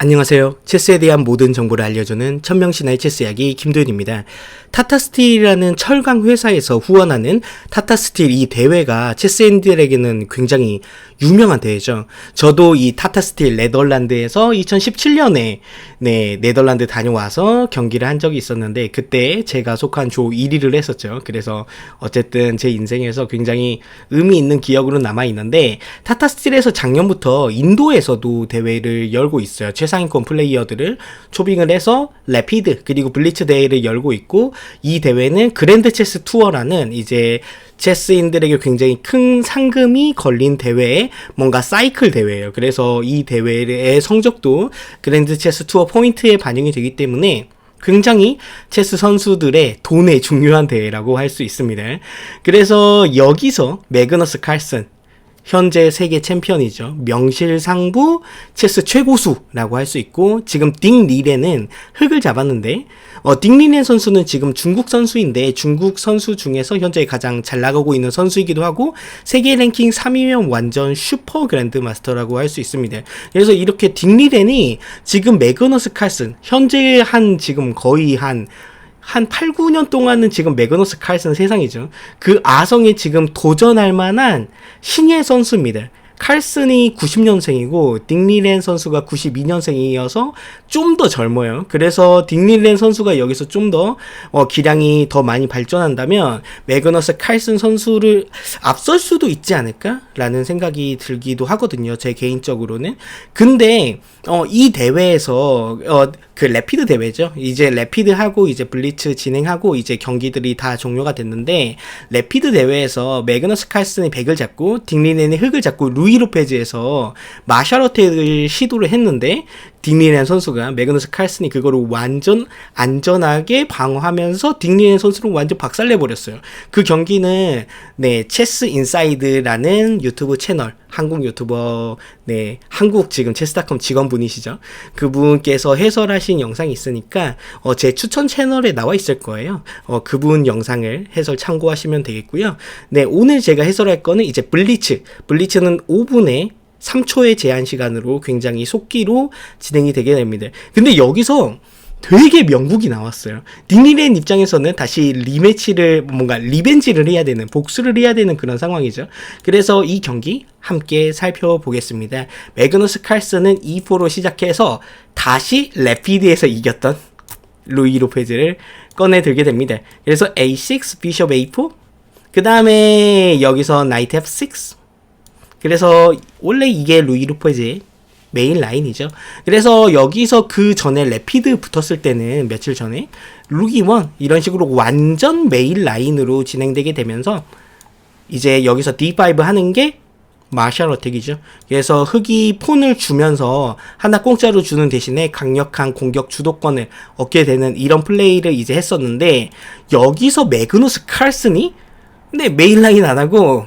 안녕하세요. 체스에 대한 모든 정보를 알려주는 천명신화의 체스 이야기 김도현입니다. 타타스틸이라는 철강 회사에서 후원하는 타타스틸 이 대회가 체스인들에게는 굉장히 유명한 대회죠. 저도 이 타타스틸 네덜란드에서 2017년에 네, 네덜란드 다녀와서 경기를 한 적이 있었는데 그때 제가 속한 조 1위를 했었죠. 그래서 어쨌든 제 인생에서 굉장히 의미 있는 기억으로 남아 있는데 타타스틸에서 작년부터 인도에서도 대회를 열고 있어요. 최상위권 플레이어들을 초빙을 해서 레피드 그리고 블리츠 대회를 열고 있고 이 대회는 그랜드 체스 투어라는 이제 체스인들에게 굉장히 큰 상금이 걸린 대회에 뭔가 사이클 대회예요. 그래서 이 대회의 성적도 그랜드 체스 투어 포인트에 반영이 되기 때문에 굉장히 체스 선수들의 돈의 중요한 대회라고 할 수 있습니다. 그래서 여기서 매그너스 칼슨 현재 세계 챔피언이죠. 명실상부 체스 최고수라고 할 수 있고 지금 딩 리레는 흙을 잡았는데 어, 딩 리레 선수는 지금 중국 선수인데 중국 선수 중에서 현재 가장 잘 나가고 있는 선수이기도 하고 세계 랭킹 3위면 완전 슈퍼 그랜드 마스터라고 할 수 있습니다. 그래서 이렇게 딩 리렌이 지금 매그너스 칼슨 현재 한 지금 거의 한 한 8, 9년 동안은 지금 매그너스 칼슨 세상이죠. 그 아성에 지금 도전할 만한 신예 선수입니다. 칼슨이 90년생이고 딩리렌 선수가 92년생이어서 좀 더 젊어요. 그래서 딩리렌 선수가 여기서 좀더 어, 기량이 더 많이 발전한다면 매그너스 칼슨 선수를 앞설 수도 있지 않을까라는 생각이 들기도 하거든요. 제 개인적으로는. 근데 어, 이 대회에서 어, 그 레피드 대회죠. 이제 레피드하고 이제 블리츠 진행하고 이제 경기들이 다 종료가 됐는데 레피드 대회에서 매그너스 칼슨이 100을 잡고 딩리넨이 흙을 잡고 루이 로페즈에서 마샤로텍을 시도를 했는데 딩리넨 선수가 매그너스 칼슨이 그거를 완전 안전하게 방어하면서 딩리넨 선수를 완전 박살내 버렸어요. 그 경기는 네 체스 인사이드라는 유튜브 채널 한국 유튜버 네 한국 지금 체스닷컴 직원분이시죠. 그분께서 해설하신 영상이 있으니까 어, 제 추천 채널에 나와 있을 거예요. 어, 그분 영상을 해설 참고하시면 되겠고요. 네 오늘 제가 해설할 거는 이제 블리츠 블리츠는 5분에 3초의 제한 시간으로 굉장히 속기로 진행이 되게 됩니다. 근데 여기서 되게 명국이 나왔어요. 딩리렌 입장에서는 다시 리매치를 뭔가 리벤지를 해야 되는 복수를 해야 되는 그런 상황이죠. 그래서 이 경기 함께 살펴보겠습니다. 매그너스 칼슨은 2포로 시작해서 다시 레피드에서 이겼던 루이 로페즈를 꺼내 들게 됩니다. 그래서 A6, 비숍 A4, 그 다음에 여기서 나이트 F6, 그래서 원래 이게 루이 루퍼즈의 메인 라인이죠. 그래서 여기서 그 전에 레피드 붙었을 때는 며칠 전에 루기원 이런 식으로 완전 메인 라인으로 진행되게 되면서 이제 여기서 D5 하는 게 마샬 어택이죠. 그래서 흑이 폰을 주면서 하나 공짜로 주는 대신에 강력한 공격 주도권을 얻게 되는 이런 플레이를 이제 했었는데 여기서 매그누스 칼슨이 근데 메인 라인 안 하고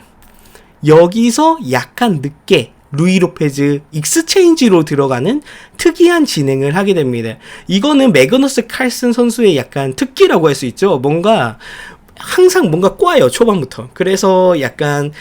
여기서 약간 늦게 루이 로페즈 익스체인지로 들어가는 특이한 진행을 하게 됩니다. 이거는 매그너스 칼슨 선수의 약간 특기라고 할 수 있죠. 뭔가 항상 뭔가 꼬아요 초반부터. 그래서 약간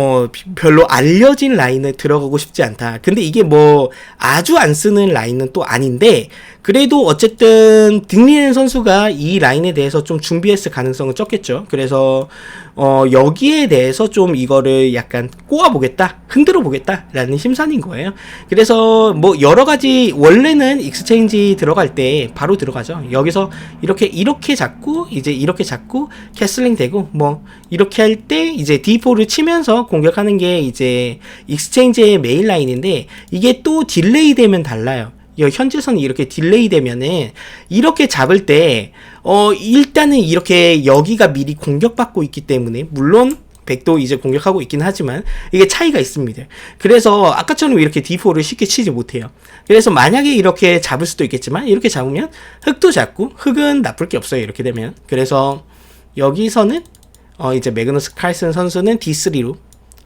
어, 별로 알려진 라인을 들어가고 싶지 않다. 근데 이게 뭐 아주 안 쓰는 라인은 또 아닌데 그래도 어쨌든 딩리넨 선수가 이 라인에 대해서 좀 준비했을 가능성은 적겠죠. 그래서 어, 여기에 대해서 좀 이거를 약간 꼬아보겠다, 흔들어 보겠다라는 심산인 거예요. 그래서 뭐 여러 가지 원래는 익스체인지 들어갈 때 바로 들어가죠. 여기서 이렇게 이렇게 잡고 이제 이렇게 잡고 캐슬링 되고 뭐 이렇게 할 때 이제 D4를 치면서 공격하는 게 이제 익스체인지의 메인 라인인데 이게 또 딜레이 되면 달라요. 현재선이 이렇게 딜레이 되면은 이렇게 잡을 때 어 일단은 이렇게 여기가 미리 공격받고 있기 때문에 물론 백도 이제 공격하고 있긴 하지만 이게 차이가 있습니다. 그래서 아까처럼 이렇게 D4를 쉽게 치지 못해요. 그래서 만약에 이렇게 잡을 수도 있겠지만 이렇게 잡으면 흙도 잡고 흙은 나쁠 게 없어요. 이렇게 되면 그래서 여기서는 어 이제 매그너스 칼슨 선수는 D3로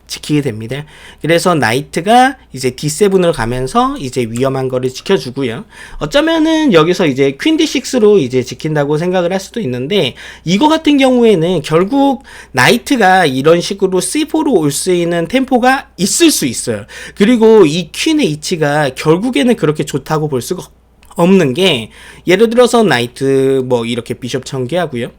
지키게 됩니다. 그래서 나이트가 이제 D7으로 가면서 이제 위험한 거를 지켜주고요. 어쩌면은 여기서 이제 퀸 D6로 이제 지킨다고 생각을 할 수도 있는데 이거 같은 경우에는 결국 나이트가 이런 식으로 C4로 올 수 있는 템포가 있을 수 있어요. 그리고 이 퀸의 위치가 결국에는 그렇게 좋다고 볼 수가 없는 게 예를 들어서 나이트 뭐 이렇게 비숍 전개하고요.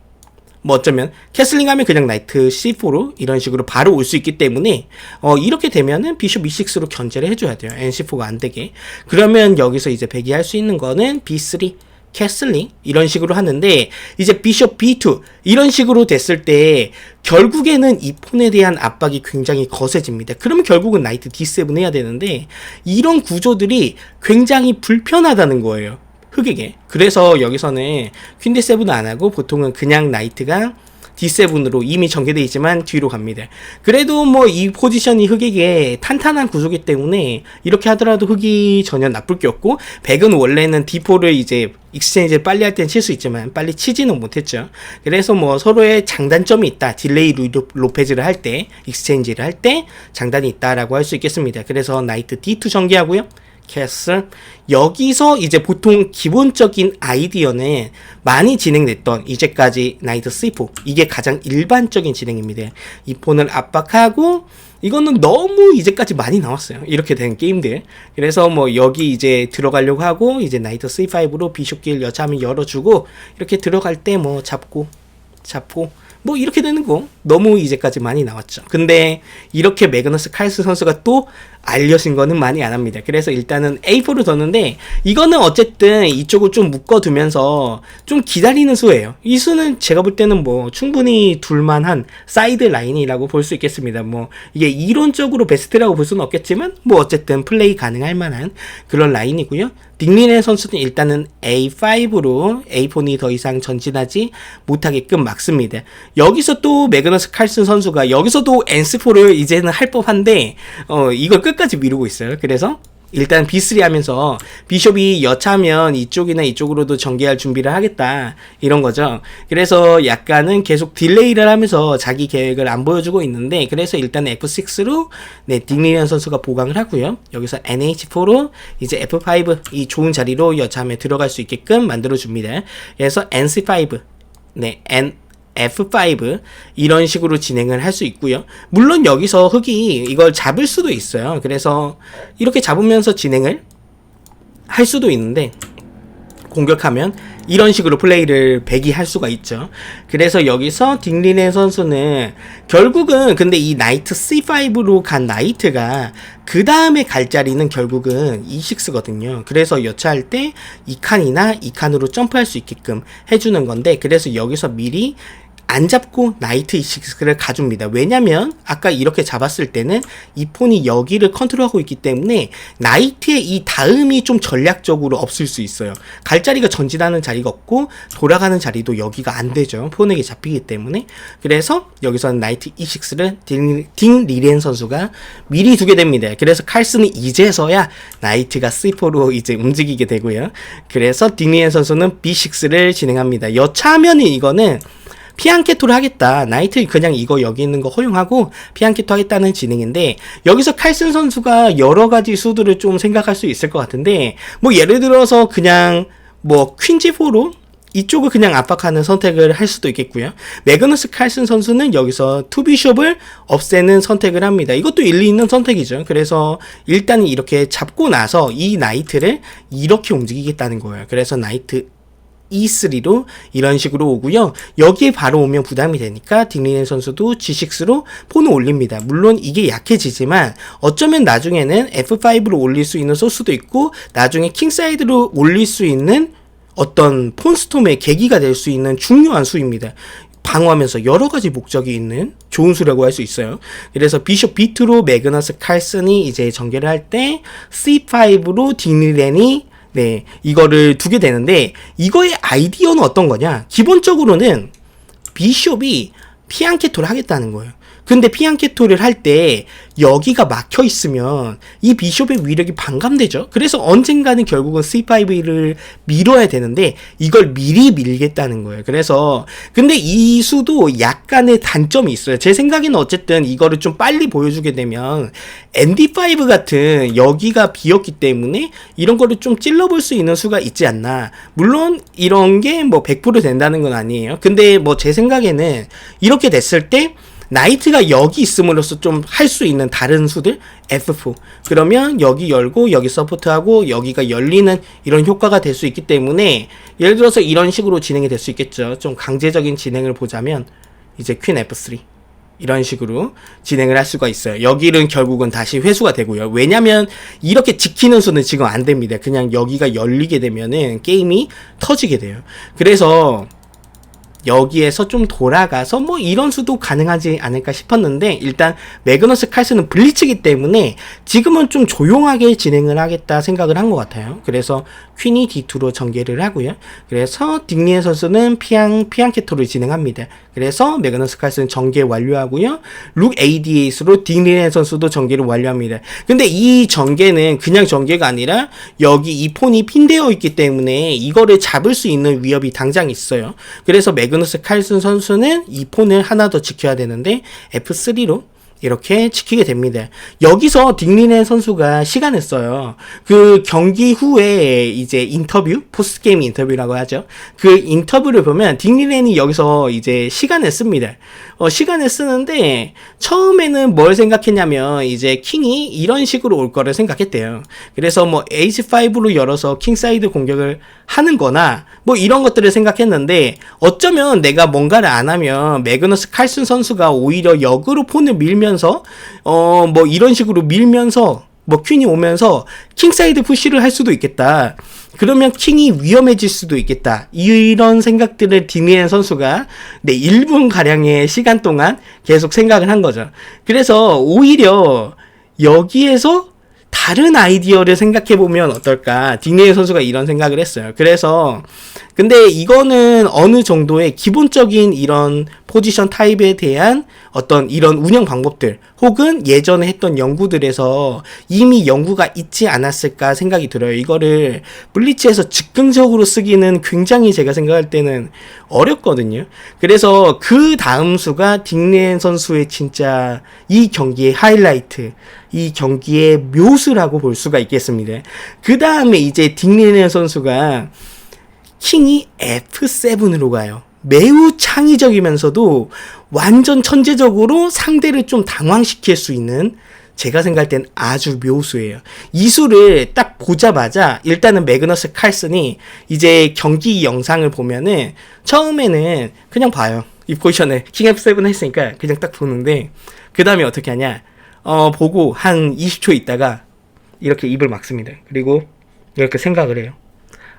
뭐 어쩌면 캐슬링 하면 그냥 나이트 C4로 이런 식으로 바로 올 수 있기 때문에 어 이렇게 되면은 비숍 E6로 견제를 해줘야 돼요. NC4가 안 되게. 그러면 여기서 이제 배기할 수 있는 거는 B3 캐슬링 이런 식으로 하는데 이제 비숍 B2 이런 식으로 됐을 때 결국에는 이 폰에 대한 압박이 굉장히 거세집니다. 그러면 결국은 나이트 D7 해야 되는데 이런 구조들이 굉장히 불편하다는 거예요. 흑에게. 그래서 여기서는 퀸 D7은 안 하고 보통은 그냥 나이트가 D7으로 이미 전개돼 있지만 뒤로 갑니다. 그래도 뭐 이 포지션이 흑에게 탄탄한 구조기 때문에 이렇게 하더라도 흑이 전혀 나쁠 게 없고 백은 원래는 D4를 이제 익스체인지를 빨리 할땐칠수 있지만 빨리 치지는 못했죠. 그래서 뭐 서로의 장단점이 있다. 딜레이 로페즈를 할 때, 익스체인지를 할 때 장단이 있다라고 할 수 있겠습니다. 그래서 나이트 D2 전개하고요. 캐슬 여기서 이제 보통 기본적인 아이디어는 많이 진행됐던 이제까지 나이트 C4 이게 가장 일반적인 진행입니다. 이 폰을 압박하고 이거는 너무 이제까지 많이 나왔어요. 이렇게 된 게임들. 그래서 뭐 여기 이제 들어가려고 하고 이제 나이트 C5로 비숍길 여차하면 열어주고 이렇게 들어갈 때 뭐 잡고 잡고 뭐 이렇게 되는 거 너무 이제까지 많이 나왔죠. 근데 이렇게 매그너스 칼스 선수가 또 알려진 거는 많이 안 합니다. 그래서 일단은 A4를 뒀는데 이거는 어쨌든 이쪽을 좀 묶어두면서 좀 기다리는 수예요. 이 수는 제가 볼 때는 뭐 충분히 둘만한 사이드 라인이라고 볼 수 있겠습니다. 뭐 이게 이론적으로 베스트라고 볼 수는 없겠지만 뭐 어쨌든 플레이 가능할 만한 그런 라인이고요. 딩리네 선수는 일단은 A5로 A4이 더 이상 전진하지 못하게끔 막습니다. 여기서 또 매그너스 칼슨 선수가 여기서도 N4를 이제는 할 법한데 어 이걸 끝 까지 미루고 있어요. 그래서 일단 B3 하면서 비숍이 여차하면 이쪽이나 이쪽으로도 전개할 준비를 하겠다 이런 거죠. 그래서 약간은 계속 딜레이를 하면서 자기 계획을 안 보여주고 있는데 그래서 일단 F6로 네 딩리안 선수가 보강을 하고요. 여기서 NH4로 이제 F5 이 좋은 자리로 여차하면 들어갈 수 있게끔 만들어 줍니다. 그래서 NC5 네 N F5 이런 식으로 진행을 할 수 있고요. 물론 여기서 흑이 이걸 잡을 수도 있어요. 그래서 이렇게 잡으면서 진행을 할 수도 있는데 공격하면 이런 식으로 플레이를 배기할 수가 있죠. 그래서 여기서 딩리네 선수는 결국은 근데 이 나이트 C5로 간 나이트가 그 다음에 갈 자리는 결국은 E6거든요. 그래서 여차할 때 2칸이나 2칸으로 점프할 수 있게끔 해주는 건데 그래서 여기서 미리 안 잡고 나이트 E6를 가줍니다. 왜냐면 아까 이렇게 잡았을 때는 이 폰이 여기를 컨트롤하고 있기 때문에 나이트의 이 다음이 좀 전략적으로 없을 수 있어요. 갈 자리가 전진하는 자리가 없고 돌아가는 자리도 여기가 안 되죠. 폰에게 잡히기 때문에 그래서 여기서는 나이트 E6를 딩, 딩 리렌 선수가 미리 두게 됩니다. 그래서 칼슨이 이제서야 나이트가 C4로 이제 움직이게 되고요. 그래서 딩 리렌 선수는 B6를 진행합니다. 여차하면 이거는 피안케토를 하겠다. 나이트 그냥 이거 여기 있는 거 허용하고 피안케토 하겠다는 진행인데 여기서 칼슨 선수가 여러 가지 수들을 좀 생각할 수 있을 것 같은데 뭐 예를 들어서 그냥 뭐 퀸지4로 이쪽을 그냥 압박하는 선택을 할 수도 있겠고요. 매그너스 칼슨 선수는 여기서 투비숍을 없애는 선택을 합니다. 이것도 일리 있는 선택이죠. 그래서 일단 이렇게 잡고 나서 이 나이트를 이렇게 움직이겠다는 거예요. 그래서 나이트 E3로 이런 식으로 오고요. 여기에 바로 오면 부담이 되니까 딩리넨 선수도 G6로 폰을 올립니다. 물론 이게 약해지지만 어쩌면 나중에는 F5로 올릴 수 있는 소스도 있고 나중에 킹사이드로 올릴 수 있는 어떤 폰스톰의 계기가 될 수 있는 중요한 수입니다. 방어하면서 여러 가지 목적이 있는 좋은 수라고 할 수 있어요. 그래서 비숍 B2로 매그너스 칼슨이 이제 전개를 할 때 C5로 딩리렌이 네, 이거를 두게 되는데 이거의 아이디어는 어떤 거냐? 기본적으로는 비숍이 피안케토를 하겠다는 거예요. 근데 피앙케토를 할 때 여기가 막혀 있으면 이 비숍의 위력이 반감되죠. 그래서 언젠가는 결국은 C5를 밀어야 되는데 이걸 미리 밀겠다는 거예요. 그래서 근데 이 수도 약간의 단점이 있어요. 제 생각에는 어쨌든 이거를 좀 빨리 보여주게 되면 ND5 같은 여기가 비었기 때문에 이런 거를 좀 찔러볼 수 있는 수가 있지 않나. 물론 이런 게 뭐 100% 된다는 건 아니에요. 근데 뭐 제 생각에는 이렇게 됐을 때 나이트가 여기 있음으로써 좀 할 수 있는 다른 수들 F4 그러면 여기 열고 여기 서포트하고 여기가 열리는 이런 효과가 될 수 있기 때문에 예를 들어서 이런 식으로 진행이 될 수 있겠죠 좀 강제적인 진행을 보자면 이제 퀸 F3 이런 식으로 진행을 할 수가 있어요. 여기는 결국은 다시 회수가 되고요. 왜냐면 이렇게 지키는 수는 지금 안 됩니다. 그냥 여기가 열리게 되면은 게임이 터지게 돼요. 그래서 여기에서 좀 돌아가서 뭐 이런 수도 가능하지 않을까 싶었는데 일단 매그너스 칼스는 블리츠기 때문에 지금은 좀 조용하게 진행을 하겠다 생각을 한 것 같아요. 그래서 퀸이 D2로 전개를 하고요. 그래서 딩리에 선수는 피앙 피앙케토를 진행합니다. 그래서 매그너스 칼스는 전개 완료하고요. 룩 AD8로 딩리에 선수도 전개를 완료합니다. 근데 이 전개는 그냥 전개가 아니라 여기 이 폰이 핀되어 있기 때문에 이거를 잡을 수 있는 위협이 당장 있어요. 그래서 매그 너스 칼슨 선수는 이 폰을 하나 더 지켜야 되는데 F3로 이렇게 지키게 됩니다. 여기서 딩리네 선수가 시간을 써요. 그 경기 후에 이제 인터뷰, 포스트 게임 인터뷰라고 하죠. 그 인터뷰를 보면 딩리넨이 여기서 이제 시간을 씁니다. 어, 시간을 쓰는데 처음에는 뭘 생각했냐면 이제 킹이 이런 식으로 올 거를 생각했대요. 그래서 뭐 H5로 열어서 킹사이드 공격을 하는 거나 뭐 이런 것들을 생각했는데 어쩌면 내가 뭔가를 안 하면 매그너스 칼슨 선수가 오히려 역으로 폰을 밀면서 어 뭐 이런 식으로 밀면서 뭐 퀸이 오면서 킹사이드 푸시를 할 수도 있겠다. 그러면 킹이 위험해질 수도 있겠다. 이런 생각들을 디미엔 선수가 네 1분 가량의 시간 동안 계속 생각을 한 거죠. 그래서 오히려 여기에서 다른 아이디어를 생각해 보면 어떨까? 딩네이 선수가 이런 생각을 했어요. 그래서 근데 이거는 어느 정도의 기본적인 이런 포지션 타입에 대한 어떤 이런 운영 방법들 혹은 예전에 했던 연구들에서 이미 연구가 있지 않았을까 생각이 들어요. 이거를 블리츠에서 즉흥적으로 쓰기는 굉장히 제가 생각할 때는 어렵거든요. 그래서 그 다음 수가 딩네인 선수의 진짜 이 경기의 하이라이트, 이 경기의 묘수라고 볼 수가 있겠습니다. 그 다음에 이제 딩네인 선수가 킹이 F7으로 가요. 매우 창의적이면서도 완전 천재적으로 상대를 좀 당황시킬 수 있는 제가 생각할 땐 아주 묘수예요. 이 수를 딱 보자마자 일단은 매그너스 칼슨이 이제 경기 영상을 보면은 처음에는 그냥 봐요. 이 포지션을 킹 F7 했으니까 그냥 딱 보는데 그 다음에 어떻게 하냐 어 보고 한 20초 있다가 이렇게 입을 막습니다. 그리고 이렇게 생각을 해요.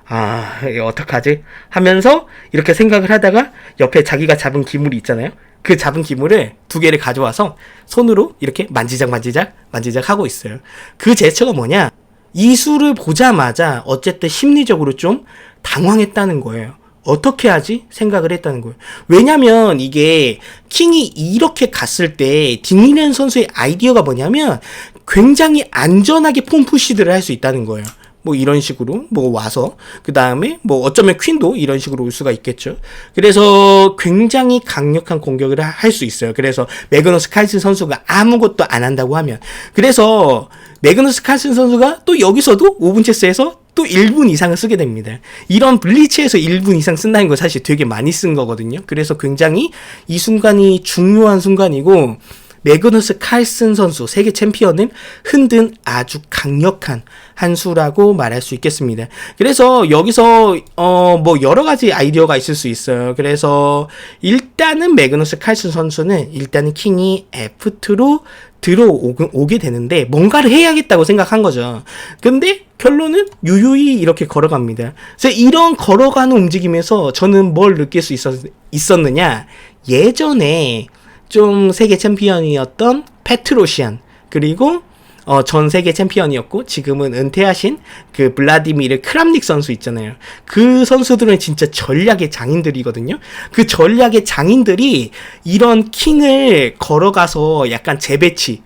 아, 어떡하지? 하면서 이렇게 생각을 하다가 옆에 자기가 잡은 기물이 있잖아요. 그 잡은 기물을 두 개를 가져와서 손으로 이렇게 만지작 만지작 만지작 하고 있어요. 그 제스처가 뭐냐? 이 수를 보자마자 어쨌든 심리적으로 좀 당황했다는 거예요. 어떻게 하지? 생각을 했다는 거예요. 왜냐면 이게 킹이 이렇게 갔을 때 딩리넨 선수의 아이디어가 뭐냐면 굉장히 안전하게 폼푸시들을 할수 있다는 거예요. 뭐 이런 식으로 뭐 와서 그 다음에 뭐 어쩌면 퀸도 이런 식으로 올 수가 있겠죠. 그래서 굉장히 강력한 공격을 할 수 있어요. 그래서 매그너스 칼슨 선수가 아무것도 안 한다고 하면 그래서 매그너스 칼슨 선수가 또 여기서도 5분 체스에서 또 1분 이상을 쓰게 됩니다. 이런 블리츠에서 1분 이상 쓴다는 거 사실 되게 많이 쓴 거거든요. 그래서 굉장히 이 순간이 중요한 순간이고 매그너스 칼슨 선수 세계 챔피언을 흔든 아주 강력한 한 수라고 말할 수 있겠습니다. 그래서 여기서 어 뭐 여러 가지 아이디어가 있을 수 있어요. 그래서 일단은 매그너스 칼슨 선수는 일단은 킹이 F2로 들어오게 되는데 뭔가를 해야겠다고 생각한 거죠. 근데 결론은 유유히 이렇게 걸어갑니다. 그래서 이런 걸어가는 움직임에서 저는 뭘 느낄 수 있었, 있었느냐 예전에 좀 세계 챔피언이었던 페트로시안 그리고 어, 전 세계 챔피언이었고 지금은 은퇴하신 그 블라디미르 크람닉 선수 있잖아요. 그 선수들은 진짜 전략의 장인들이거든요. 그 전략의 장인들이 이런 킹을 걸어가서 약간 재배치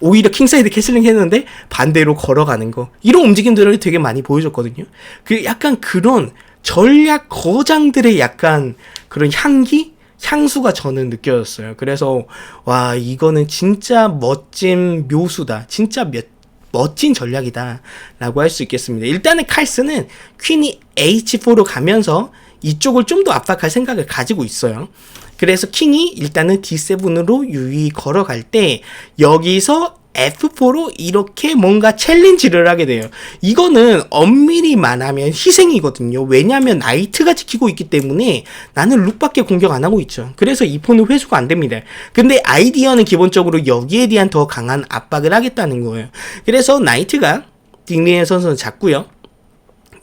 오히려 킹사이드 캐슬링 했는데 반대로 걸어가는 거 이런 움직임들을 되게 많이 보여줬거든요. 그 약간 그런 전략 거장들의 약간 그런 향기 향수가 저는 느껴졌어요. 그래서 와 이거는 진짜 멋진 묘수다. 진짜 몇 멋진 전략이다라고 할 수 있겠습니다. 일단은 칼스는 퀸이 H4로 가면서 이쪽을 좀 더 압박할 생각을 가지고 있어요. 그래서 킹이 일단은 D7으로 유의 걸어갈 때 여기서 F4로 이렇게 뭔가 챌린지를 하게 돼요. 이거는 엄밀히 말하면 희생이거든요. 왜냐하면 나이트가 지키고 있기 때문에 나는 룩밖에 공격 안 하고 있죠. 그래서 이 폰은 회수가 안 됩니다. 근데 아이디어는 기본적으로 여기에 대한 더 강한 압박을 하겠다는 거예요. 그래서 나이트가 딩리의 선수는 잡고요.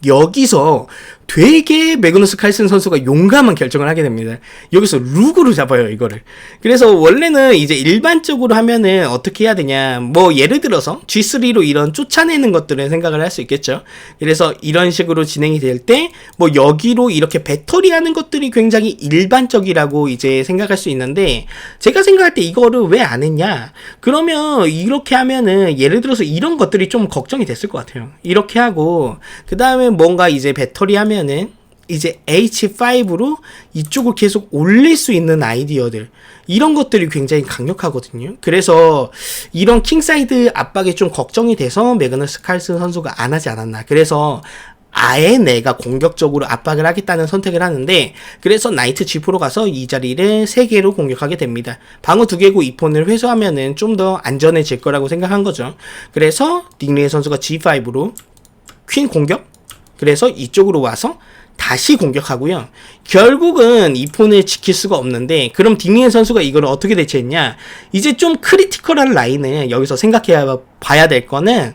여기서 되게 매그너스 칼슨 선수가 용감한 결정을 하게 됩니다. 여기서 룩으로 잡아요, 이거를. 그래서 원래는 이제 일반적으로 하면은 어떻게 해야 되냐. 뭐 예를 들어서 G3로 이런 쫓아내는 것들은 생각을 할 수 있겠죠. 그래서 이런 식으로 진행이 될 때 뭐 여기로 이렇게 배터리 하는 것들이 굉장히 일반적이라고 이제 생각할 수 있는데 제가 생각할 때 이거를 왜 안 했냐. 그러면 이렇게 하면은 예를 들어서 이런 것들이 좀 걱정이 됐을 것 같아요. 이렇게 하고 그 다음에 뭔가 이제 배터리 하면 하면은 이제 H5로 이쪽을 계속 올릴 수 있는 아이디어들 이런 것들이 굉장히 강력하거든요. 그래서 이런 킹사이드 압박에 좀 걱정이 돼서 매그너스 칼슨 선수가 안 하지 않았나. 그래서 아예 내가 공격적으로 압박을 하겠다는 선택을 하는데 그래서 나이트 G4로 가서 이 자리를 3개로 공격하게 됩니다. 방어 2개고 이 폰을 회수하면은 좀 더 안전해질 거라고 생각한 거죠. 그래서 닉리의 선수가 G5로 퀸 공격 그래서 이쪽으로 와서 다시 공격하고요. 결국은 이 폰을 지킬 수가 없는데 그럼 딩리엔 선수가 이걸 어떻게 대처했냐? 이제 좀 크리티컬한 라인을 여기서 생각해 봐야 될 거는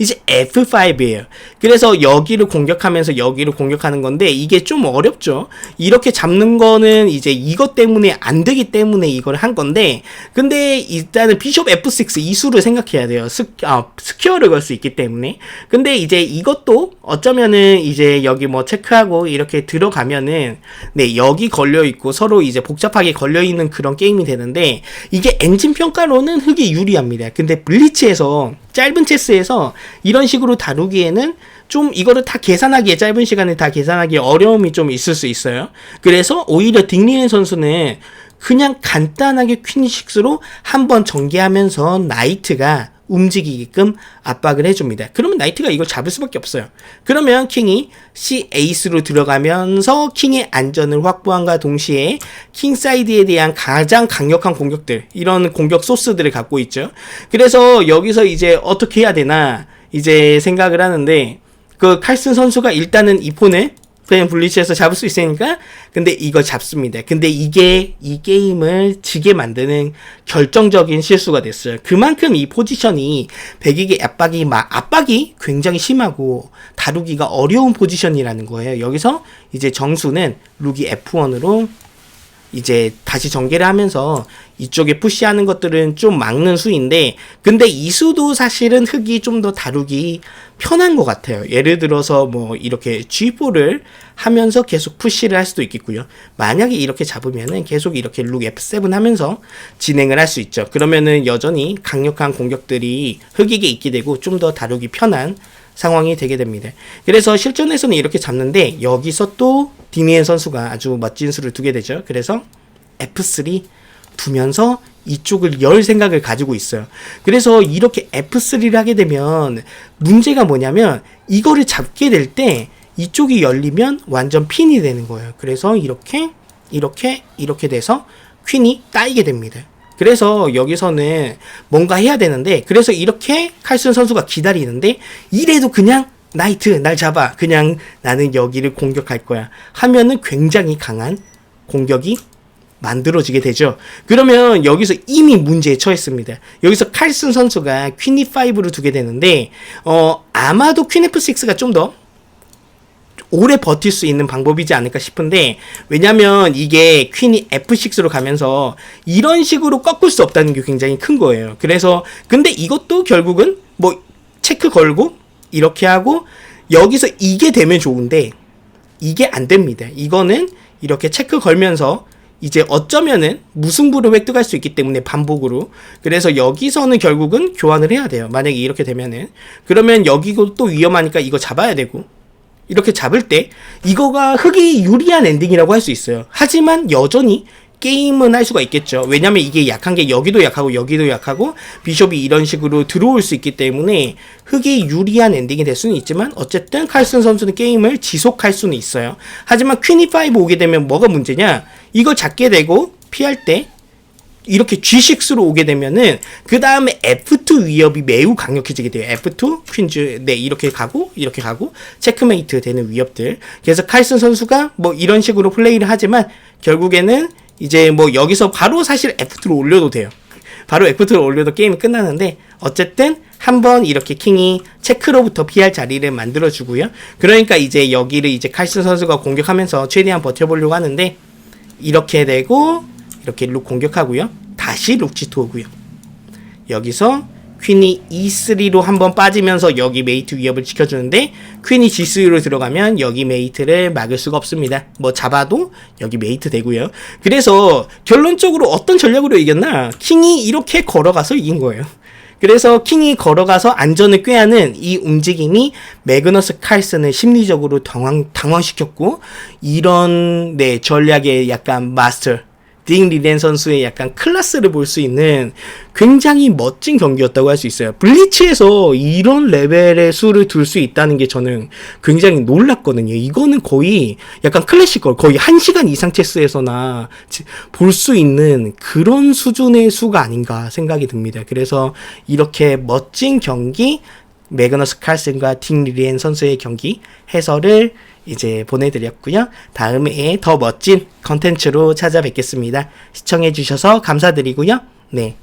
이제 F5예요. 그래서 여기를 공격하면서 여기를 공격하는 건데 이게 좀 어렵죠. 이렇게 잡는 거는 이제 이것 때문에 안 되기 때문에 이걸 한 건데 근데 일단은 비숍 F6 이수를 생각해야 돼요. 스, 아, 스퀘어를 걸 수 있기 때문에. 근데 이제 이것도 어쩌면은 이제 여기 뭐 체크하고 이렇게 들어가면은 네, 여기 걸려 있고 서로 이제 복잡하게 걸려 있는 그런 게임이 되는데 이게 엔진 평가로는 흑이 유리합니다. 근데 블리츠에서 짧은 체스에서 이런 식으로 다루기에는 좀 이거를 다 계산하기에 짧은 시간에 다 계산하기에 어려움이 좀 있을 수 있어요. 그래서 오히려 딩리엔 선수는 그냥 간단하게 퀸6로 한번 전개하면서 나이트가 움직이게끔 압박을 해줍니다. 그러면 나이트가 이걸 잡을 수밖에 없어요. 그러면 킹이 C 에이스로 들어가면서 킹의 안전을 확보함과 동시에 킹 사이드에 대한 가장 강력한 공격들 이런 공격 소스들을 갖고 있죠. 그래서 여기서 이제 어떻게 해야 되나 이제 생각을 하는데 그 칼슨 선수가 일단은 이 폰을 그냥 블리치에서 잡을 수 있으니까 근데 이거 잡습니다. 근데 이게 이 게임을 지게 만드는 결정적인 실수가 됐어요. 그만큼 이 포지션이 백익의 압박이 막 압박이 굉장히 심하고 다루기가 어려운 포지션이라는 거예요. 여기서 이제 정수는 룩이 F1으로 이제 다시 전개를 하면서 이쪽에 푸시하는 것들은 좀 막는 수인데 근데 이 수도 사실은 흙이 좀 더 다루기 편한 것 같아요. 예를 들어서 뭐 이렇게 G4를 하면서 계속 푸시를 할 수도 있겠고요. 만약에 이렇게 잡으면은 계속 이렇게 룩 F7 하면서 진행을 할 수 있죠. 그러면은 여전히 강력한 공격들이 흑에게 있게 되고 좀 더 다루기 편한 상황이 되게 됩니다. 그래서 실전에서는 이렇게 잡는데 여기서 또 디미엔 선수가 아주 멋진 수를 두게 되죠. 그래서 F3 두면서 이쪽을 열 생각을 가지고 있어요. 그래서 이렇게 F3를 하게 되면 문제가 뭐냐면 이거를 잡게 될 때 이쪽이 열리면 완전 핀이 되는 거예요. 그래서 이렇게 이렇게 이렇게 돼서 퀸이 따이게 됩니다. 그래서 여기서는 뭔가 해야 되는데 그래서 이렇게 칼슨 선수가 기다리는데 이래도 그냥 나이트 날 잡아 그냥 나는 여기를 공격할 거야 하면은 굉장히 강한 공격이 만들어지게 되죠. 그러면 여기서 이미 문제에 처했습니다. 여기서 칼슨 선수가 퀸 E5를 두게 되는데 어 아마도 퀸 F6가 좀 더 오래 버틸 수 있는 방법이지 않을까 싶은데 왜냐면 이게 퀸이 F6로 가면서 이런 식으로 꺾을 수 없다는 게 굉장히 큰 거예요. 그래서 근데 이것도 결국은 뭐 체크 걸고 이렇게 하고 여기서 이게 되면 좋은데 이게 안 됩니다. 이거는 이렇게 체크 걸면서 이제 어쩌면은 무승부를 획득할 수 있기 때문에 반복으로 그래서 여기서는 결국은 교환을 해야 돼요. 만약에 이렇게 되면은 그러면 여기고 또 위험하니까 이거 잡아야 되고 이렇게 잡을 때 이거가 흑이 유리한 엔딩이라고 할 수 있어요. 하지만 여전히 게임은 할 수가 있겠죠. 왜냐면 이게 약한 게 여기도 약하고 여기도 약하고 비숍이 이런 식으로 들어올 수 있기 때문에 흑이 유리한 엔딩이 될 수는 있지만 어쨌든 칼슨 선수는 게임을 지속할 수는 있어요. 하지만 퀸이 5 오게 되면 뭐가 문제냐? 이걸 잡게 되고 피할 때 이렇게 G6로 오게 되면은 그 다음에 F2 위협이 매우 강력해지게 돼요. F2 퀸즈 네 이렇게 가고 이렇게 가고 체크메이트 되는 위협들. 그래서 칼슨 선수가 뭐 이런 식으로 플레이를 하지만 결국에는 이제 뭐 여기서 바로 사실 F2로 올려도 돼요. 바로 F2로 올려도 게임이 끝나는데 어쨌든 한번 이렇게 킹이 체크로부터 피할 자리를 만들어 주고요. 그러니까 이제 여기를 이제 칼슨 선수가 공격하면서 최대한 버텨보려고 하는데 이렇게 되고 이렇게 룩 공격하고요. 다시 룩 G2 오고요. 여기서 퀸이 E3로 한번 빠지면서 여기 메이트 위협을 지켜주는데 퀸이 G3로 들어가면 여기 메이트를 막을 수가 없습니다. 뭐 잡아도 여기 메이트 되고요. 그래서 결론적으로 어떤 전략으로 이겼나? 킹이 이렇게 걸어가서 이긴 거예요. 그래서 킹이 걸어가서 안전을 꾀하는 이 움직임이 매그너스 칼슨을 심리적으로 당황, 당황시켰고 이런 네 전략의 약간 마스터 딩 리덴 선수의 약간 클래스를 볼 수 있는 굉장히 멋진 경기였다고 할 수 있어요. 블리츠에서 이런 레벨의 수를 둘 수 있다는 게 저는 굉장히 놀랐거든요. 이거는 거의 약간 클래시컬, 거의 1시간 이상 체스에서나 볼 수 있는 그런 수준의 수가 아닌가 생각이 듭니다. 그래서 이렇게 멋진 경기, 매그너스 칼슨과 딩 리덴 선수의 경기 해설을 이제 보내드렸고요. 다음에 더 멋진 컨텐츠로 찾아뵙겠습니다. 시청해주셔서 감사드리고요. 네.